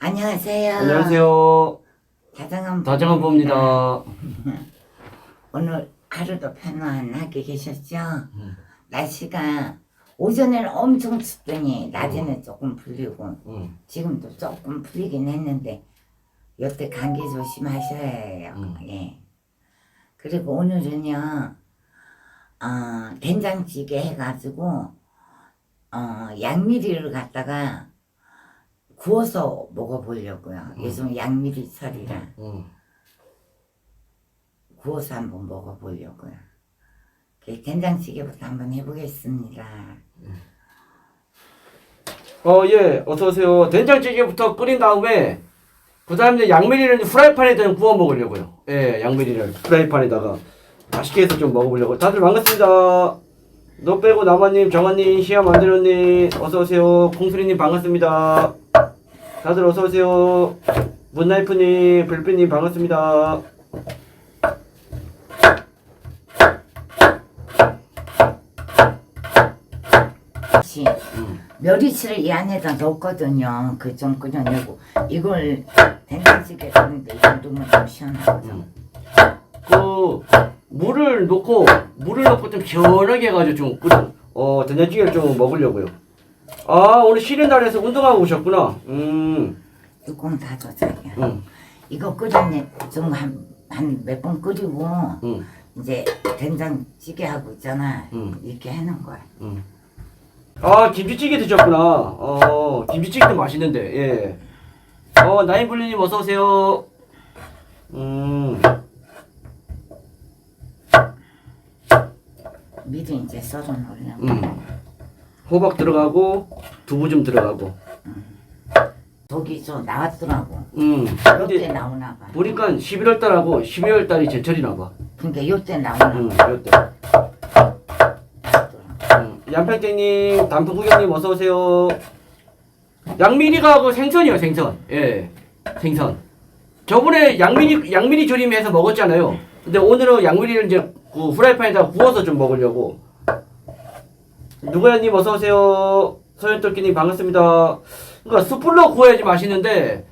안녕하세요. 안녕하세요. 다정한 다정한 봅니다. 오늘 하루도 편안하게 계셨죠? 음. 날씨가 오전에는 엄청 춥더니 낮에는 조금 풀리고 음. 지금도 조금 풀리긴 했는데 여태 감기 조심하셔야 해요. 음. 예. 그리고 오늘은요, 어, 된장찌개 해가지고 어, 양미리를 갖다가 구워서 먹어보려고요. 요즘 양미리철이라 음. 구워서 한번 먹어보려고요. 그 된장찌개부터 한번 해보겠습니다. 어, 예, 어서오세요. 된장찌개부터 끓인 다음에, 그 다음에 양미리를 후라이팬에 좀 구워 먹으려고요. 예, 양미리를 후라이팬에다가 맛있게 해서 좀 먹어보려고. 다들 반갑습니다. 너 빼고 나마님, 정한님, 시아 만드로님, 어서오세요. 콩수리님 반갑습니다. 다들 어서 오세요. 문나이프님, 불빛님 반갑습니다. 멸치를 이 안에다 넣었거든요. 그 좀 끓여내고 이걸 된장찌개 끓는데 이거 넣으면 좀 시원하거든. 음. 그 물을 넣고 물을 넣고 좀 시원하게 해가지고 좀 끓여 어 된장찌개를 좀 먹으려고요. 아 오늘 쉬는 날에서 운동하고 오셨구나. 음, 뚜껑 닫아 자기야. 음, 이거 끓여내 좀한한 몇 번 끓이고 음, 이제 된장찌개 하고 있잖아. 음. 이렇게 해놓은 거야. 음. 아 김치찌개 드셨구나. 어 김치찌개도 맛있는데 예. 어 나인블리님 어서 오세요. 음, 미리 이제 썰어 놓으려고. 음. 호박 들어가고 두부 좀 들어가고. 저기 저 나왔더라고. 음. 요때 근데 나오나 봐. 보니까 11월 달하고 12월 달이 제철이나 봐. 그러니까 요때 나오나 응, 봐. 이때. 나왔더라고. 응. 양평땡님, 단풍구경님 어서 오세요. 양미리가 그 생선이요, 생선. 예, 생선. 저번에 양미리 양미리 조림해서 먹었잖아요. 근데 오늘은 양미리를 이제 그 후라이팬에다 구워서 좀 먹으려고. 누구야님 어서 오세요. 소연토끼님 반갑습니다. 그러니까 숯불로 구워야지 맛있는데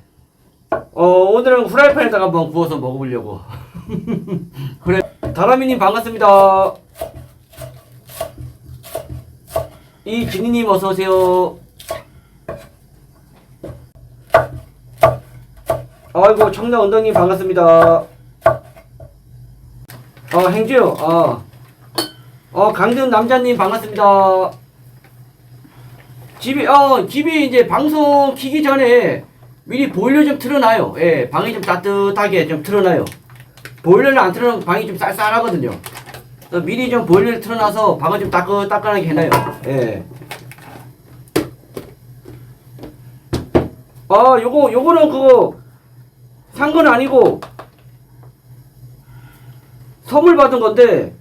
어 오늘은 후라이팬에다가 한번 구워서 먹어보려고. 그래. 다라미님 반갑습니다. 이진희님 어서 오세요. 아이고 청라 언덕님 반갑습니다. 어 행주요. 어. 어 강등 남자님 반갑습니다. 집이 어 집이 이제 방송 키기 전에 미리 보일러 좀 틀어놔요. 예, 방이 좀 따뜻하게 좀 틀어놔요. 보일러를 안 틀어놓으면 방이 좀 쌀쌀하거든요. 그래서 미리 좀 보일러를 틀어놔서 방을 좀 따끈따끈하게 해놔요. 예. 아, 요거, 요거는 그거, 산 건 아니고, 선물 받은 건데,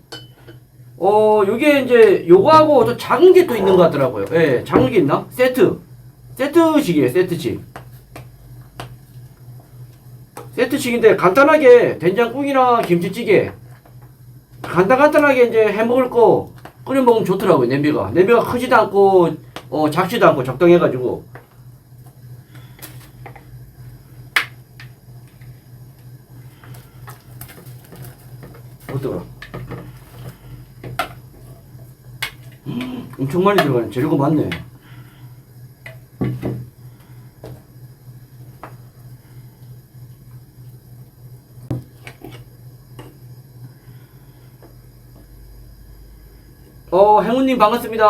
어, 요게 이제, 요거하고 또 작은 게 또 있는 것 같더라고요. 예, 작은 게 있나? 세트. 세트식이에요, 세트식. 세트식인데, 간단하게 된장국이나 김치찌개, 간단간단하게 이제 해 먹을 거 끓여 먹으면 좋더라고요, 냄비가. 냄비가 크지도 않고, 어, 작지도 않고 적당해 가지고. 어떠라? 음, 엄청 많이 들어가네. 재료가 많네. 어, 행운님 반갑습니다.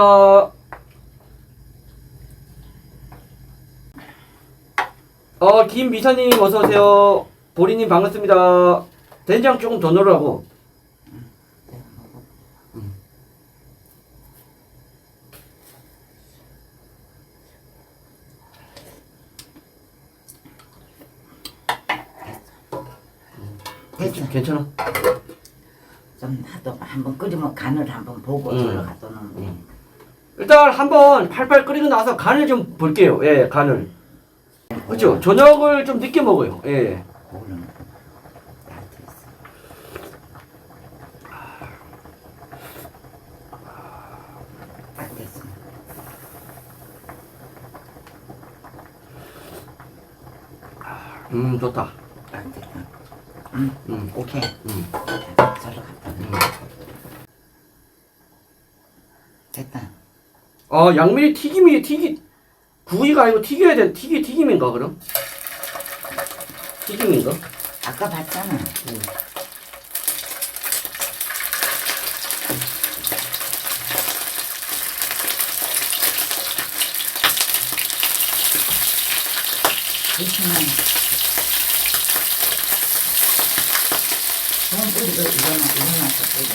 어, 김미사님 어서오세요. 보리님 반갑습니다. 된장 조금 더 넣으라고. 됐어. 괜찮아? 좀 하도 한번 끓이면 간을 한번 보고 음. 들어가도 놓으면 돼. 일단 한번 팔팔 끓이고 나서 간을 좀 볼게요. 예, 간을. 그렇죠. 저녁을 좀 늦게 먹어요. 예. 모르면 나한테 있어. 딱 됐어. 음 좋다. 응, 음. 오케이. 음. 저로 갔다. 음. 됐다. 아 양미리 튀김이 튀기 구이가 아니고 튀겨야 돼. 튀기 튀김인가 그럼? 튀김인가? 아까 봤잖아. 음. 그렇지 이거는 이거만 더 뿌리자.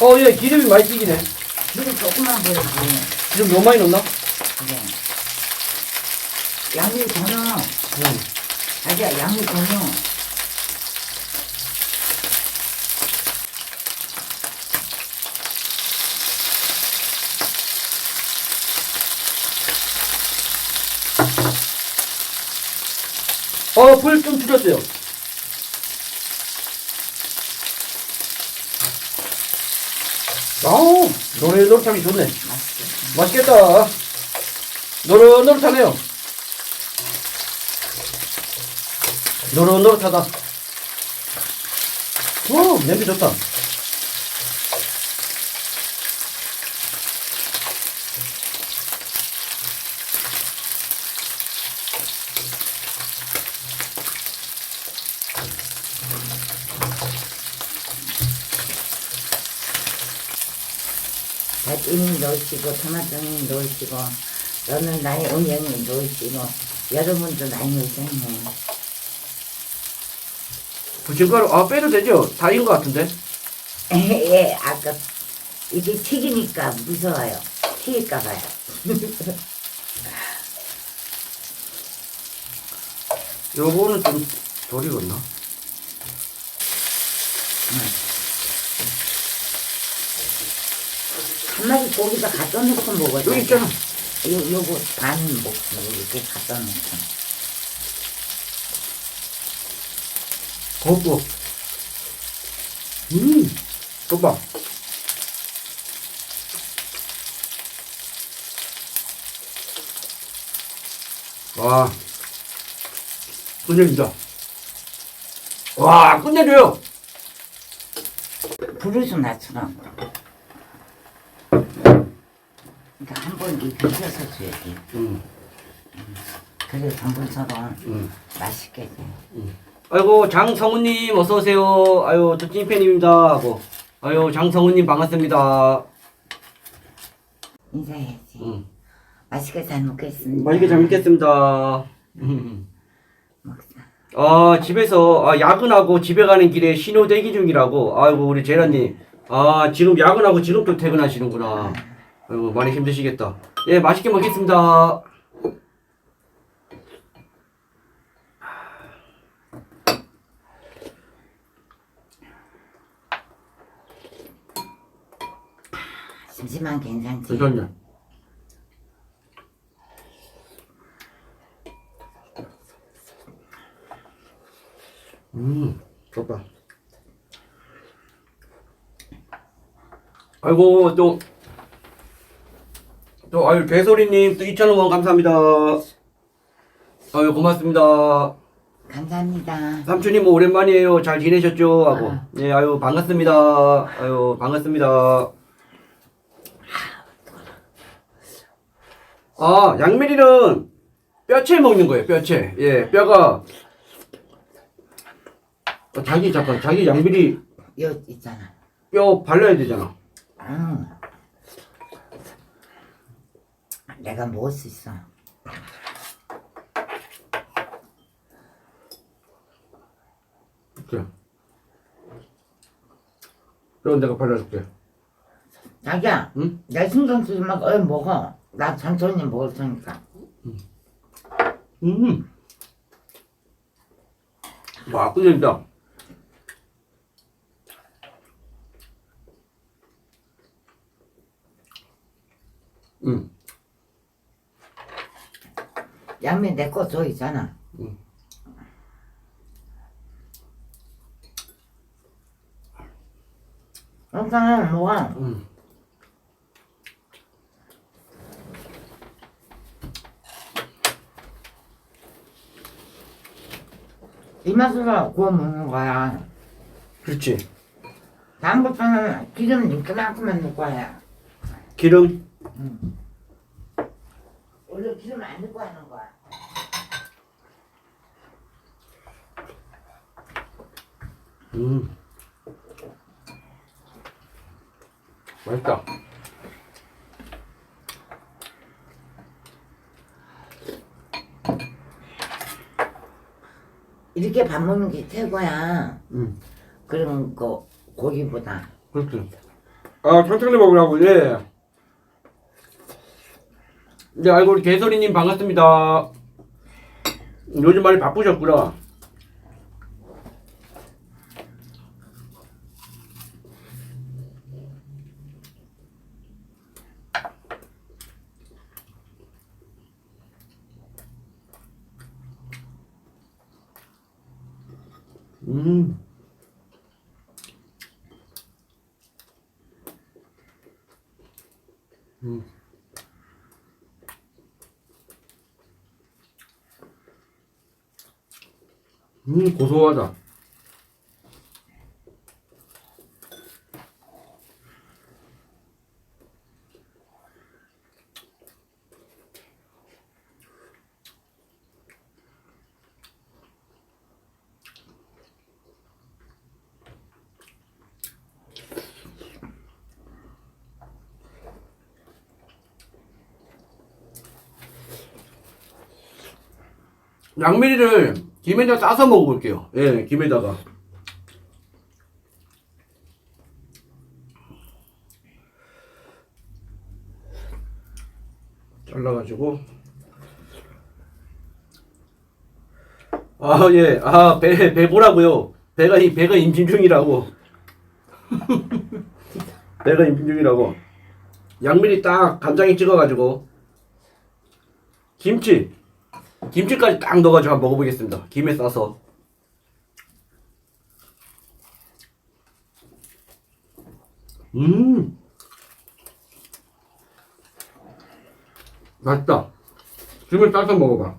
어, 예, 기름이 많이 튀기네. 기름 조금만 보여지. 기름 너무 많이 넣나? 그래. 양이 더 넣어. 음. 자기야 양이 더넣 어. 어, 불 좀 줄였어요. 아우, 노릇노릇함이 좋네. 맛있겠다. 노릇노릇하네요. 노릇노릇하다. 오, 냄새 좋다. 배추는 넣으시고 토마토는 넣으시고 너는 나의 응연을 넣으시고 여러분도 많이 넣으셨네. 부침가루, 아, 빼도 되죠? 다 익은 것 같은데? 예, 아까 이게 튀기니까 무서워요. 튀길까 봐요. 요거는 좀덜 익었나? 한 마리 고기다 갖다 놓고 먹어야 여기 있잖아. 요, 요거 반 먹고 이렇게 갖다 놓고. 걷고. 음, 좋다. 와, 끝내준다. 와, 끝내줘요. 좀 낮추라 한번 익혀서 줘야지. 음, 그래 전분처럼 음. 맛있게 돼. 아이고, 장성우님, 어서 오세요. 아유, 저 찐팬입니다. 하고. 아유, 장성우님, 반갑습니다. 인사해야지. 음. 맛있게 잘 먹겠습니다. 맛있게 잘 먹겠습니다. 음. 먹자. 아 집에서 아, 야근하고 집에 가는 길에 신호 대기 중이라고 아이고 우리 제라님 아 지금 야근하고 지금 또 퇴근하시는구나 아이고 많이 힘드시겠다. 예 맛있게 먹겠습니다. 심심한 괜찮지. 괜찮냐 음 좋다. 아이고 또 또 아유 개소리님 또 2,000원 감사합니다 아유 고맙습니다 감사합니다. 삼촌님 뭐 오랜만이에요. 잘 지내셨죠? 하고. 아. 네, 아유 반갑습니다. 아유 반갑습니다. 아 양미리는 뼈채 먹는 거예요. 뼈채. 예, 뼈가 어, 자기 잠깐 자기 양미리 요 있잖아. 뼈 발라야 되잖아. 응. 내가 먹을 수 있어. 그래. 뼈 내가 발라줄게. 자기야, 응? 내 신경 쓰지 말고 얼른 먹어. 나 천천히 먹을 테니까. 음. 와, 끝내준다. 음. 양면 내거 저 있잖아. 응. 일단은 뭐가 응. 이 맛으로 구워 먹는 거야. 그렇지. 다음부터는 기름 이만큼만 넣을 거야. 기름? 응. 원래 기름 안 넣을 거야. 음. 맛있다. 이렇게 밥 먹는 게 최고야. 음. 그런 거 고기보다. 그렇지. 아, 천천히 먹으라고, 예. 네, 아이고, 우리 개소리님 반갑습니다. 요즘 많이 바쁘셨구나. 음. 음, 고소하다. 양미리를 김에다 싸서 먹어볼게요. 예, 김에다가. 잘라가지고. 아, 예. 아, 배, 배 보라고요. 배가, 이- 배가 임신 중이라고. 배가 임신 중이라고. 양미리 딱 간장에 찍어가지고. 김치. 김치까지 딱 넣어가지고 한번 먹어보겠습니다. 김에 싸서. 음. 맛있다. 김에 싸서 먹어봐.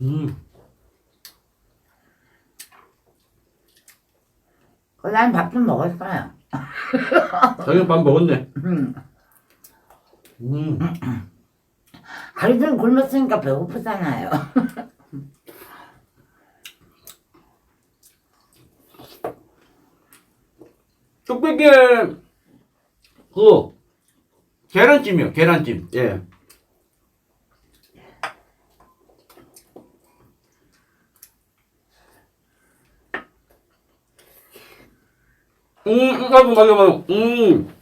음. 그 난 밥 좀 먹었어요. 저녁 밥 먹었네. 음. 음. 하루 종일 굶었으니까 배고프잖아요. 뚝배기에 그 계란찜이요. 계란찜. 예. 음, 음, 아이고, 맞아, 맞아. 음.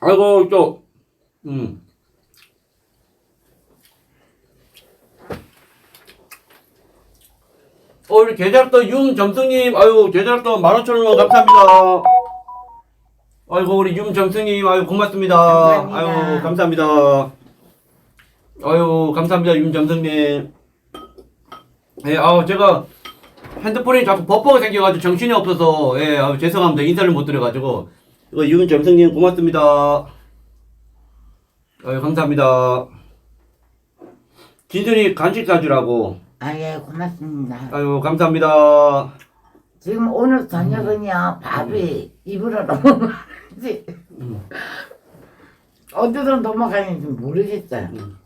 아이고, 또, 음. 어, 우리 계좌락도 윤점승님, 아유, 계좌락도 15,000원 감사합니다. 아이고, 우리 윤점승님, 아유, 고맙습니다. 감사합니다. 아유, 감사합니다. 아유, 감사합니다, 윤점승님. 예, 아우, 제가 핸드폰이 자꾸 버퍼가 생겨가지고 정신이 없어서, 예, 아유, 죄송합니다. 인사를 못 드려가지고. 이거 윤점승님, 고맙습니다. 아유, 감사합니다. 진순이 간식 사주라고. 아, 예, 고맙습니다. 아유, 감사합니다. 지금 오늘 저녁은요, 밥이 입으로 넘어가는지, 어디로 넘어가는지 모르겠어요. 음.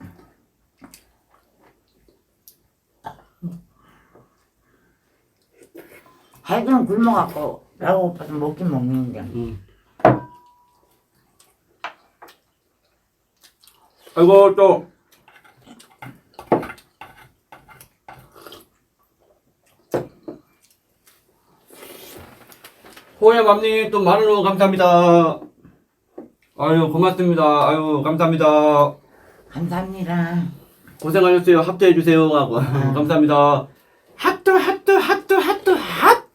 하여튼 굶어갖고 배고파서 먹긴 먹는데. 음. 아이고 또 호야 맘님 또후 감사합니다. 아유 고맙습니다. 아유 감사합니다. 감사합니다. 고생하셨어요. 합주해 주세요 하고 감사합니다. 하트 하트 하트 하트 핫.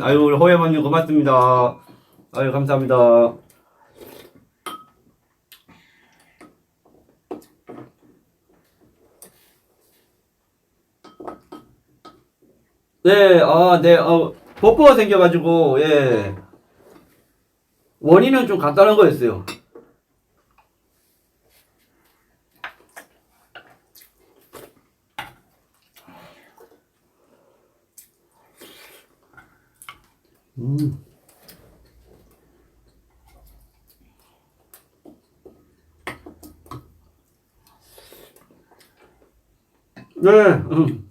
아유 우리 호야 맘님 고맙습니다. 아유 감사합니다. 네, 아, 네, 어, 뽀뽀가 생겨가지고 예 원인은 좀 간단한 거였어요. 음. 네, 음.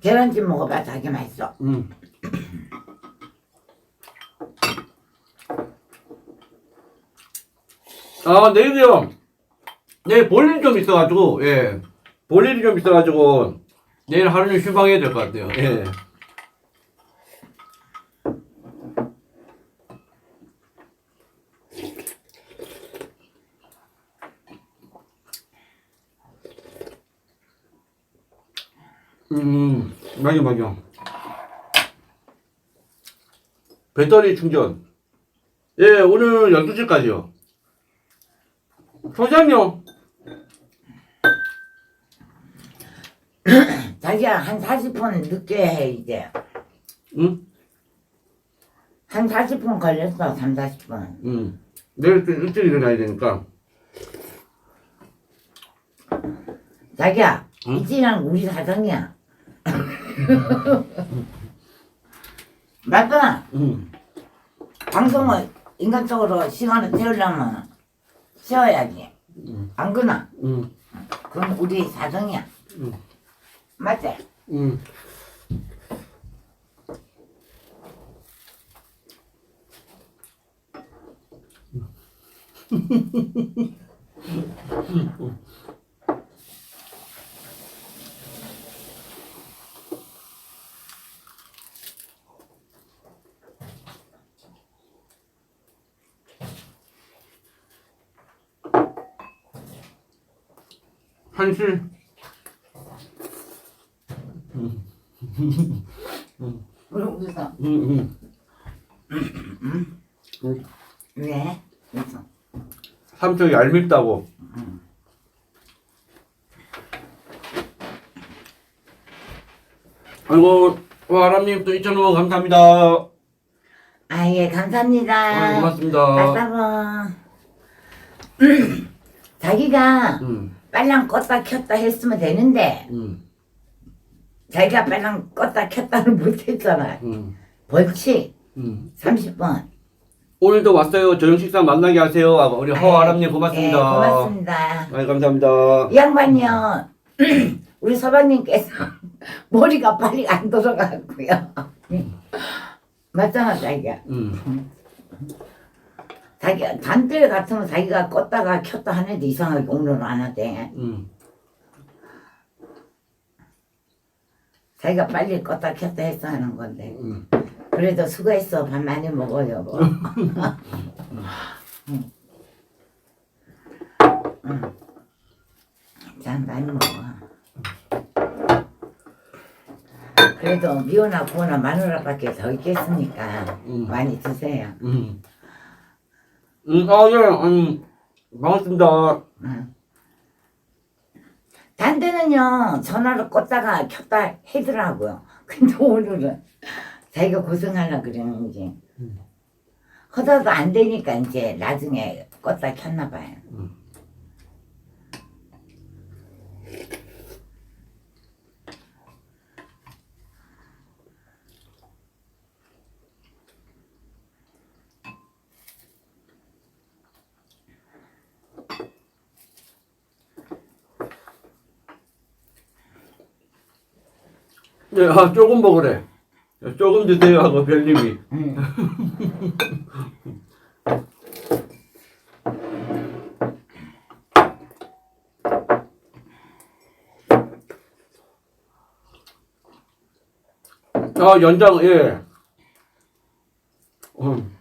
계란찜 먹어봐 자기 맛있어 음. 아, 내일이요. 내일 볼 일이 좀 있어가지고, 예. 볼 일이 좀 있어가지고, 내일 하루는 휴방해야 될 것 같아요. 예. 음, 맞아, 맞아. 배터리 충전. 예, 오늘 12시까지요. 소장요. 자기야 한 40분 늦게 해 이제 응? 한 40분 걸렸어 3, 40분 응. 내일 좀 일찍 일어나야 되니까. 자기야 응? 이지랑 우리 사정이야 맞잖아 응. 방송을 인간적으로 시간을 태우려면 쉬어야지 안 그나 응. 그건 우리 사정이야 응. 맞지? 응. 한실 그러고서 응, 응. 응. 왜? 그래서 삼촌이 얄밉다고. 아이고, 와, 아람님 또 2,000원 감사합니다. 아 예 감사합니다 아유, 고맙습니다. 아싸고 자기가 응, 빨랑 껐다 켰다 했으면 되는데 응, 자기가 빨랑 껐다 켰다를 못했잖아 응, 벌칙 응. 30분 오늘도 왔어요. 저녁 식사 만나게 하세요. 우리 허아람님 고맙습니다. 네, 고맙습니다 아이, 감사합니다. 이 양반이요 우리 서방님께서 머리가 빨리 안 돌아가고요 맞잖아 자기가 응, 자기 단때 같으면 자기가 껐다가 켰다 하는데 이상하게 오늘은 안 하대 응. 자기가 빨리 껐다 켰다 했어 하는 건데 응. 그래도 수고했어 밥 많이 먹어 여보 응. 응. 짠 많이 먹어 그래도 미워나 구워나 마누라밖에 더 있겠으니까 응. 많이 드세요 응. 응, 아, 예, 음, 반갑습니다. 응. 단대는요 전화를 껐다가 켰다 해더라고요. 근데 오늘은 자기가 고생하려 그러는지. 하다도 안 되니까 이제 나중에 껐다 켰나 봐요 네, 아, 조금 먹으래. 조금 드세요 하고 별님이. 응. 아, 연장, 예. 음,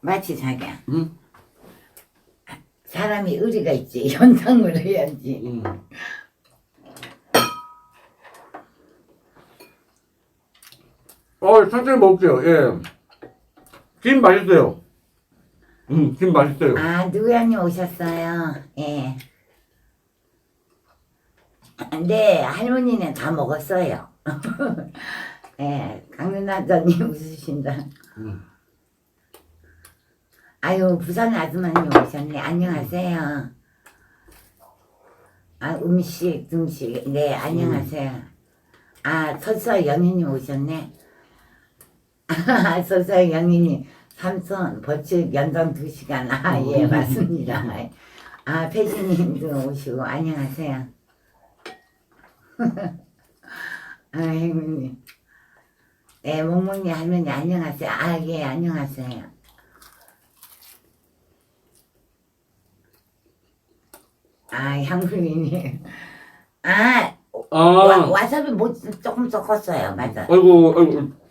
마치 자기야 음, 사람이 의리가 있지 연상을 해야지 음. 어, 천천히 먹을게요, 예. 김 맛있어요. 음, 김 맛있어요. 아, 누구양님 오셨어요? 예. 네, 할머니는 다 먹었어요. 예, 강윤아더님 웃으신다. 음. 아유, 부산 아줌마님 오셨네. 안녕하세요. 아, 음식, 음식. 네, 안녕하세요. 아, 설서 영희님 오셨네. 아, 설서 영희님. 삼선, 버츠, 연장 두시간 아, 예, 맞습니다. 아, 패지님도 오시고, 안녕하세요. 아, 행님. 네, 몽몽이 할머니, 안녕하세요. 아, 예, 안녕하세요. 아, 향수님. 아, 아, 와, 와사비 뭐 조금 섞었어요. 맞아. 아이고, 아이고.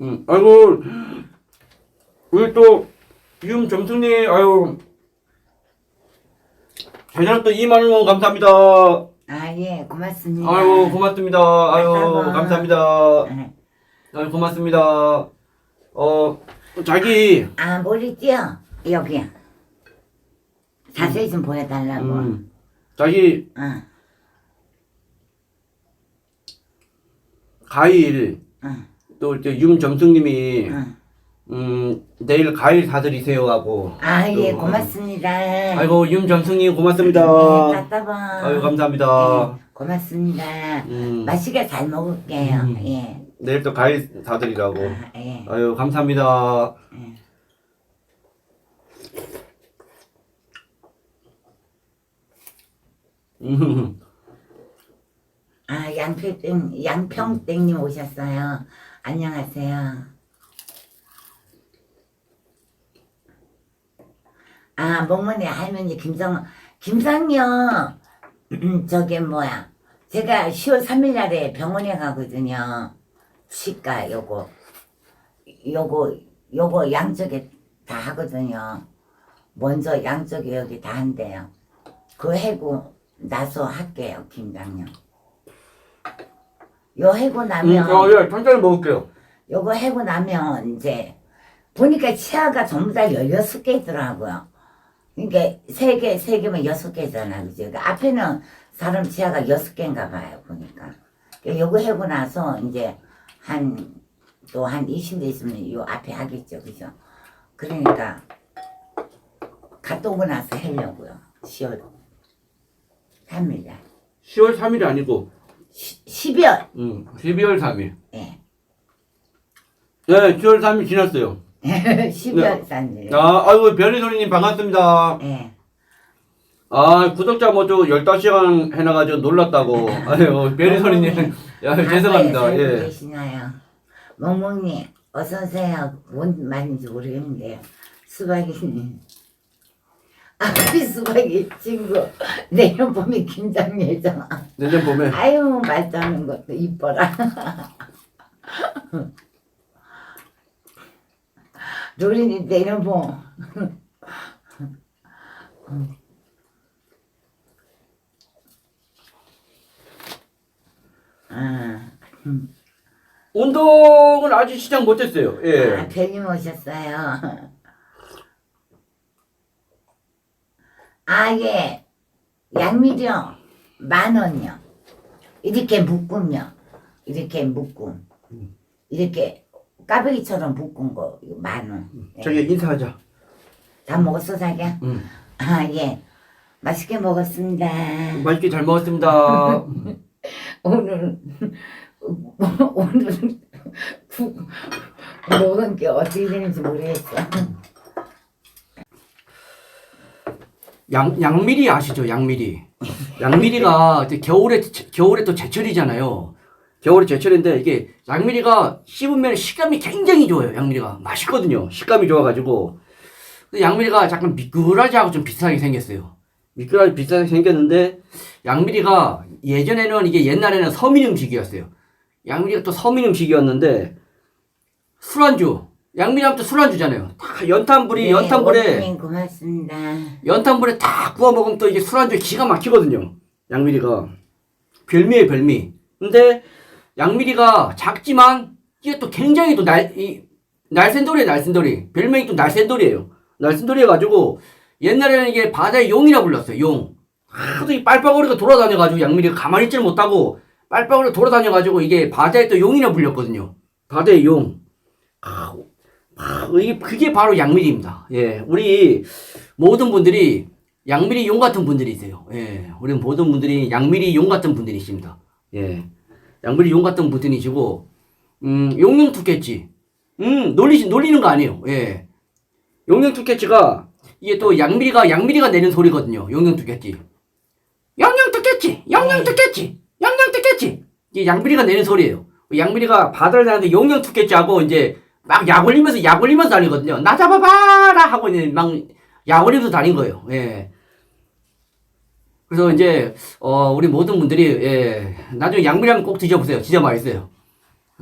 음, 아이고. 우리 또, 지금 점승님, 아유. 대장 또 2만원 감사합니다. 아, 예, 고맙습니다. 아유, 고맙습니다. 아유, 감사합니다. 감사합니다. 네. 아유, 고맙습니다. 어, 자기, 아, 머리띠요? 여기. 자세히 좀 보여달라고. 음, 자기, 응, 가일, 응, 또 이제 윤점승님이, 응. 음, 내일 가일 사드리세요 하고. 아, 예, 또, 고맙습니다. 아이고, 윤점승님 고맙습니다. 네. 아유, 감사합니다. 네, 고맙습니다. 음, 맛있게 잘 먹을게요. 음. 예. 내일 또 가일 사드리라고. 아, 예. 아유, 감사합니다. 예. 음, 아, 양평땡, 양평땡님 오셨어요. 안녕하세요. 아, 멍멍이 할머니 김성, 김상요, 저게 뭐야. 제가 10월 3일 날에 병원에 가거든요. 치과, 요거. 요거, 요거 양쪽에 다 하거든요. 먼저 양쪽에 여기 다 한대요. 그 해고 나서 할게요, 김장요. 요 해고 음, 나면 어, 예, 천천히 먹을게요. 요거 해고 나면 이제 보니까 치아가 전부 다 16개 있더라고요. 그러니까 세개세개면 여섯 개잖아. 그죠? 그러니까 앞에는 사람 치아가 여섯 개인가 봐요. 보니까. 그러니까 요거 해고 나서 이제 한, 또 한 20대 있으면 요 앞에 하겠죠. 그죠? 그러니까 갔다 오고 나서 하려고요. 10월 3일 날. 10월 3일이 아니고, 12월. 음, 12월 3일. 예. 네, 10월 3일 지났어요. 12월 3일. 아, 아이고, 별이소리님 반갑습니다. 예. 아, 구독자 모두 15시간 해놔가지고 놀랐다고. 아유, 별이소리님. 야, 죄송합니다. 잘 예. 계시나요? 멍멍님 어서 오세요. 뭔 말인지 모르겠는데요. 수박이님. 아, 그 수박이 친구. 내년 봄에 김장 예정. 내년 봄에. 아유, 말하는 것도 이뻐라. 로린이 내년 봄. 아. 운동은 아직 시작 못했어요. 예. 아, 별님 오셨어요. 아, 예. 양미죠? 만 원요. 이렇게 묶음요. 이렇게 묶음. 이렇게 까베기처럼 묶은 거, 이거 만 원. 예. 저기 인사하자. 다 먹었어, 자기야? 음. 아, 예. 맛있게 먹었습니다. 맛있게 잘 먹었습니다. 오늘, 오늘, 국 먹은 게 어떻게 되는지 모르겠어. 양, 양미리 아시죠? 양미리. 양미리가 이제 겨울에, 겨울에 또 제철이잖아요. 겨울에 제철인데 이게 양미리가 씹으면 식감이 굉장히 좋아요. 양미리가. 맛있거든요. 식감이 좋아가지고. 양미리가 약간 미꾸라지하고 좀 비슷하게 생겼어요. 미꾸라지 비슷하게 생겼는데 양미리가 예전에는 이게 옛날에는 서민 음식이었어요. 양미리가 또 서민 음식이었는데 술안주. 양미리 하면 또 술안 주잖아요. 다 연탄불이 네, 연탄불에 원장님 고맙습니다. 연탄불에 딱 구워 먹으면 또 이게 술안주 기가 막히거든요. 양미리가 별미에 별미. 근데 양미리가 작지만 이게 또 굉장히 또 날, 이 날쌘돌이 날쌘돌이 별명이 또 날쌘돌이에요. 날쌘돌이 해가지고 옛날에는 이게 바다의 용이라 불렀어요. 용. 하도 이 빨빨거리가 돌아다녀가지고 양미리가 가만히 있질 못하고 빨빨거리가 돌아다녀가지고 이게 바다의 또 용이라 불렸거든요. 바다의 용. 아, 아, 이게 그게 바로 양미리입니다. 예, 우리 모든 분들이 양미리 용 같은 분들이세요. 예, 우리 모든 분들이 양미리 용 같은 분들이십니다. 예, 양미리 용 같은 분들이시고, 음, 용용 투캐치. 음, 놀리, 놀리는 거 아니에요. 예. 용용 투캐치가, 이게 또 양미리가, 양미리가 내는 소리거든요. 용용 투캐치. 영영 투캐치! 영영 투캐치! 영영 투캐치! 이게 양미리가 내는 소리예요. 양미리가 바다를 다니는데 용영 투캐치하고 이제 막 약 올리면서 약 올리면서 다니거든요. 나 잡아봐라! 하고 이제 막약 올리면서 다닌 거예요. 예. 그래서 이제, 어, 우리 모든 분들이, 예, 나중에 양미리 한번 꼭 드셔보세요. 진짜 맛있어요.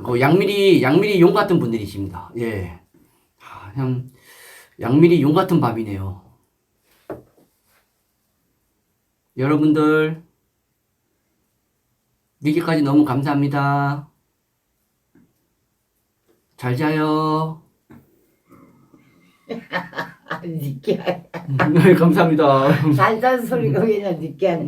그 양미리, 양미리 용 같은 분들이십니다. 예. 아, 그냥, 양미리 용 같은 밥이네요. 여러분들, 여기까지 너무 감사합니다. 잘 자요. 느끼해. 네, 감사합니다. 잘자는 소리가 왜냐 느끼하네.